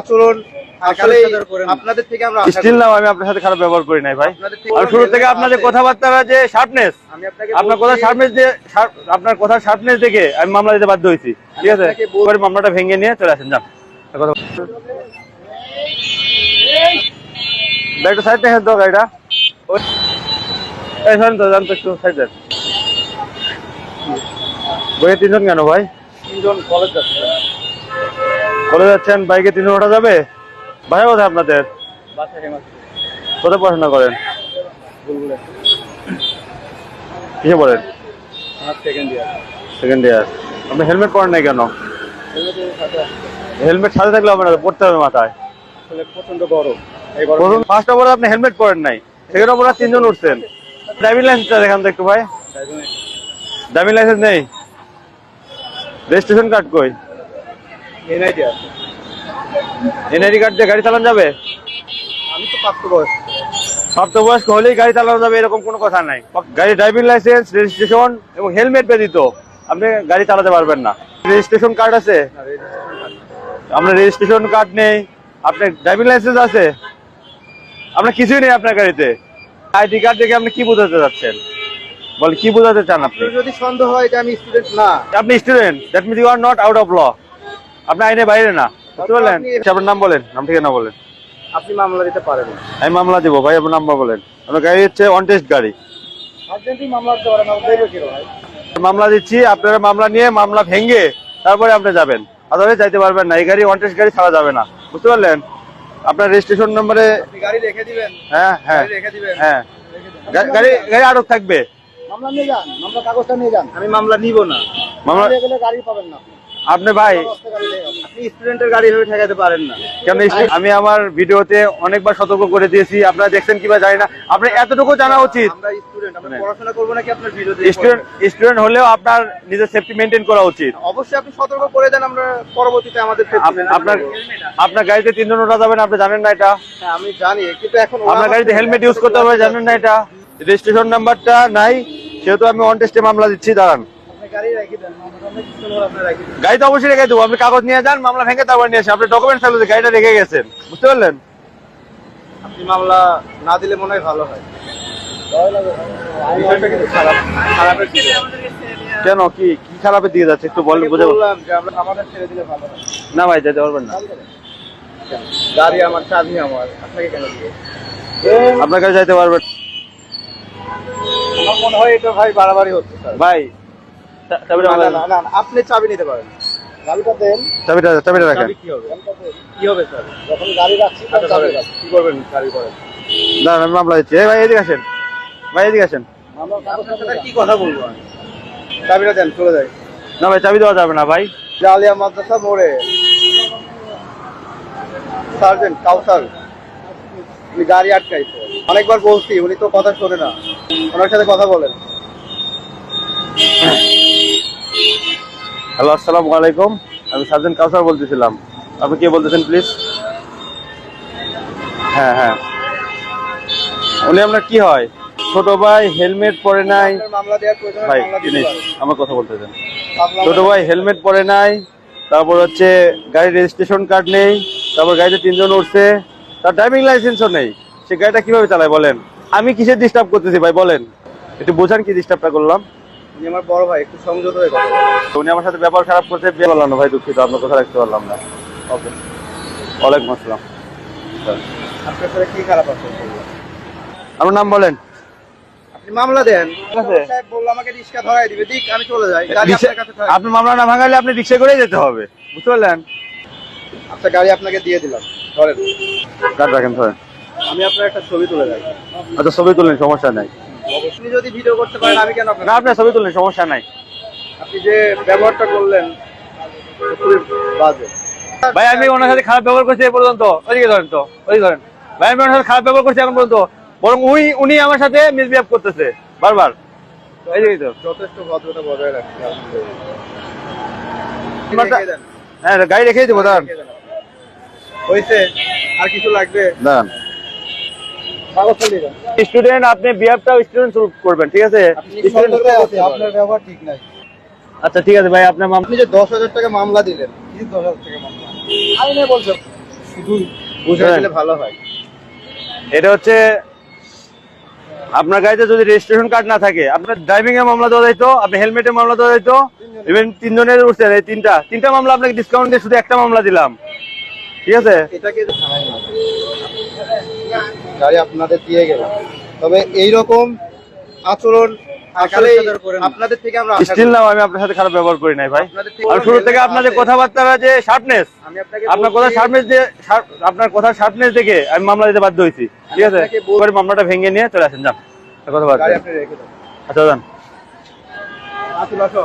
আচরণ আসলে কালের সাথে করেন না। আপনাদের থেকে আমরা স্টিল নাও আমি আপনার সাথে খারাপ ব্যবহার করি নাই ভাই। আর শুরু থেকে আপনাদের আছে। যে শার্পনেস আপনার কথা শার্পনেস দিয়ে আপনার কথা শার্পনেস দেখে আমি মামলা দিতে বাধ্য হয়েছি। ঠিক আছে? পরে মামলাটা ভেঙে নিয়ে চলে আসেন যান। কথা সাইড দেখেন তো গাড়িটা। এই শোনেন তো জান তো একটু সাইড দেন বইয়ে তিনজন কেন ভাই? তিনজন কলেজ যাচ্ছে। বলে যাচ্ছেন বাইকে তিনজন ওঠা যাবে? ভাই কোথায় আপনাদের? কোথায় পড়াশোনা করেন? কিসে পড়েন? সেকেন্ড ইয়ার আপনি হেলমেট পরেন নাই কেন? হেলমেট সাথে থাকলে হবে না পড়তে হবে মাথায়। প্রচণ্ড গরম। প্রথম ফার্স্ট অফ আপনি হেলমেট পরেন নাই। সেকেন্ড অফ তিনজন উঠছেন। ড্রাইভিং লাইসেন্সটা দেখান তো একটু ভাই। ড্রাইভিং লাইসেন্স নেই? রেজিস্ট্রেশন কার্ড কই? এনআইডি আছে। এনআইডি কার্ড দিয়ে গাড়ি চালানো যাবে? আমি তো প্রাপ্ত বয়স প্রাপ্তবয়স্ক হলেই গাড়ি চালানো যাবে এরকম কোনো কথা নাই। গাড়ি ড্রাইভিং লাইসেন্স রেজিস্ট্রেশন এবং হেলমেট ব্যতীত আপনি গাড়ি চালাতে পারবেন না। রেজিস্ট্রেশন কার্ড আছে? আপনার রেজিস্ট্রেশন কার্ড নেই আপনার ড্রাইভিং লাইসেন্স আছে? আপনার কিছুই নেই আপনার গাড়িতে? আইডি কার্ড দেখে আপনি কি বোঝাতে চাচ্ছেন? বল কি বোঝাতে চান আপনি? যদি সন্দেহ হয় যে আমি স্টুডেন্ট না। আপনি student that means you are not out of law আপনি আইনে বাইরে না বুঝতে পারলেন? আচ্ছা, আপনার নাম বলেন নাম ঠিকানা বলেন। আপনি মামলা দিতে পারেন। আমি মামলা দিব ভাই আপনার নাম্বার বলেন। আপনার গাড়ি হচ্ছে অন টেস্ট গাড়ি। মামলা দিচ্ছি আপনারা মামলা নিয়ে মামলা ভেঙে তারপরে আপনি যাবেন। আদালতে যাইতে পারবেন না এই গাড়ি অন টেস্ট গাড়ি ছাড়া যাবে না বুঝতে পারলেন? আপনার রেজিস্ট্রেশন নম্বরে গাড়ি রেখে দিবেন। হ্যাঁ হ্যাঁ। হ্যাঁ। গাড়ি গাড়ি আটক থাকবে। মামলা নিয়ে যান মামলা কাগজটা নিয়ে যান। আমি মামলা নিব না। মামলা নিয়ে গেলে গাড়ি পাবেন না আপনি ভাই আপনি স্টুডেন্টের গাড়ি হয়ে ঠেকাতে পারেন না। কেন আমি আমার ভিডিওতে অনেকবার সতর্ক করে দিয়েছি আপনারা দেখছেন কিবা জানি না। আপনার এতটুকু জানা উচিত। স্টুডেন্ট হলেও আপনার নিজের সেফটি মেনটেন করা উচিত। অবশ্যই আপনি সতর্ক করে দেন আমরা পরবর্তীতে আমাদের আপনার আপনার গাড়িতে তিনজন ওঠা যাবেন আপনি জানেন না এটা? হ্যাঁ, আমি জানি কিন্তু এখন আপনার গাড়িতে হেলমেট ইউজ করতে হবে জানেন না এটা? রেজিস্ট্রেশন নাম্বারটা নাই সেহেতু আমি অন টেস্টে মামলা দিচ্ছি দাঁড়ান। গাড়ি তো অবশ্যই রেখে দেবো আপনি কাগজ নিয়ে যান মামলা ভেঙে তারপর নিয়ে আসেন। আপনি ডকুমেন্টস থাকলে গাড়িটা রেখে গেছেন বুঝতে পারলেন? আপনি মামলা না দিলে মনে হয় ভালো হয়। কেন? কি কি খারাপের দিকে যাচ্ছে? একটু বল বুঝে না ভাই যেতে পারবেন না। গাড়ি আমার চাবি আমার। আপনাকে কেন আপনার কাছে যাইতে পারবেন। আমার মনে হয় এটা ভাই বাড়াবাড়ি হচ্ছে স্যার। ভাই আপনি চাবি নিতে পারেন। চাবিটা দেন। চাবিটা চাবিটা রাখেন। চাবি কি হবে? কি হবে স্যার? যখন গাড়ি রাখছি কি করবেন? গাড়ি করেন। দাঁড়ান আমি মামলা দিচ্ছি। এই ভাই এদিকে আসেন। ভাই এদিকে আসেন। কি কথা বলব আমি? চাবিটা দেন চলে যাই। না ভাই চাবি দেওয়া যাবে না ভাই। জালিয়া মাদ্রাসা মোড়ে। সার্জেন্ট কাউসার। উনি গাড়ি আটকাইছে। অনেকবার বলছি উনি তো কথা শোনে না। ওনার সাথে কথা বলেন। হ্যালো আসসালামু আলাইকুম। আমি সার্জেন্ট কাউসার বলতেছিলাম। আপনি কে বলতেছেন প্লিজ হ্যাঁ হ্যাঁ। উনি আপনার কি হয়? ছোট ভাই হেলমেট পরে নাই। ভাই জিনিস আমার কথা বলতেছেন। মামলা- ছোট ভাই হেলমেট পরে নাই। তারপর হচ্ছে গাড়ির রেজিস্ট্রেশন কার্ড নেই। তারপর গাড়িতে তিনজন উঠছে। তার ড্রাইভিং লাইসেন্সও নেই। সে গাড়িটা কীভাবে চালায় বলেন? আমি কিসের ডিস্টার্ব করতেছি ভাই বলেন। একটু বোঝান কি ডিস্টার্বটা করলাম। আমার বড় ভাই একটু সংযত হয়ে কথা উনি আমার সাথে ব্যবহার খারাপ করতে বিয়ে না ভাই দুঃখিত আপনার কথা রাখতে পারলাম না। ওকে। ওয়ালাইকুম আসসালাম। আপনার সাথে কি খারাপ আছে? আমার নাম বলেন। আপনি মামলা দেন। ঠিক বলল আমাকে রিক্সা ধরাই দিবে দিক আমি চলে যাই। আপনি মামলা না ভাঙালে আপনি রিক্সা করেই যেতে হবে বুঝতে পারলেন? আপনার গাড়ি আপনাকে দিয়ে দিলাম। ধরেন। কার্ড রাখেন ধরেন। আমি আপনার একটা ছবি তুলে যাই আচ্ছা ছবি তুললেন সমস্যা নাই। আপনি যদি ভিডিও করতে পারেন আমি কেন না আপনার ছবি সমস্যা নাই। আপনি যে ব্যবহারটা করলেন খুবই বাজে। ভাই আমি ওনার সাথে খারাপ ব্যবহার করছি এ পর্যন্ত। ওইদিকে ধরেন তো ওই ধরেন। ভাই আমি ওনার সাথে খারাপ ব্যবহার করছি এখন পর্যন্ত। বরং উনি উনি আমার সাথে মিসবিহেভ করতেছে বারবার। এইদিকে তো যথেষ্ট ভদ্রতা বজায় রাখছি আমারটা- রেখে দেন, হ্যাঁ গাড়ি রেখেই দেবো দাঁড়ান। রেখে হয়েছে আর কিছু লাগবে? দাঁড়ান। স্টুডেন্ট আপনি বিহেভটাও স্টুডেন্ট করবেন ঠিক আছে? আপনার ব্যবহার ঠিক নাই। আচ্ছা ঠিক আছে ভাই আপনার আপনি যে দশ হাজার টাকা মামলা দিলেন কি দশ হাজার টাকা মামলা? আইনে বলছে। শুধু বুঝে হ্যাঁ। দিলে ভালো হয়। এটা হচ্ছে আপনার গাড়িতে যদি রেজিস্ট্রেশন কার্ড না থাকে আপনার ড্রাইভিং এর মামলা দেওয়া যাইতো আপনি হেলমেটের মামলা দেওয়া যাইতো ইভেন তিনজনের উঠছেন এই তিনটা তিনটা মামলা আপনাকে ডিসকাউন্ট দিয়ে শুধু একটা মামলা দিলাম। ঠিক আছে? এটাকে গাড়ি আপনাদের দিয়ে গেল। তবে এই রকম আচরণ আপনাদের থেকে আমরা স্টিল নাও আমি আপনার সাথে খারাপ ব্যবহার করি নাই ভাই। আপনাদের আর শুরু থেকে আপনাদের কথাবার্তা যে শার্পনেস আপনার বলছি- কথা শার্পনেস দিয়ে আপনার কথা শার্পনেস দেখে আমি মামলা দিতে বাধ্য হয়েছি। ঠিক আছে? পরে মামলাটা ভেঙে নিয়ে চলে আসেন যান। কথাবার্তা আচ্ছা যান। আসুন আসো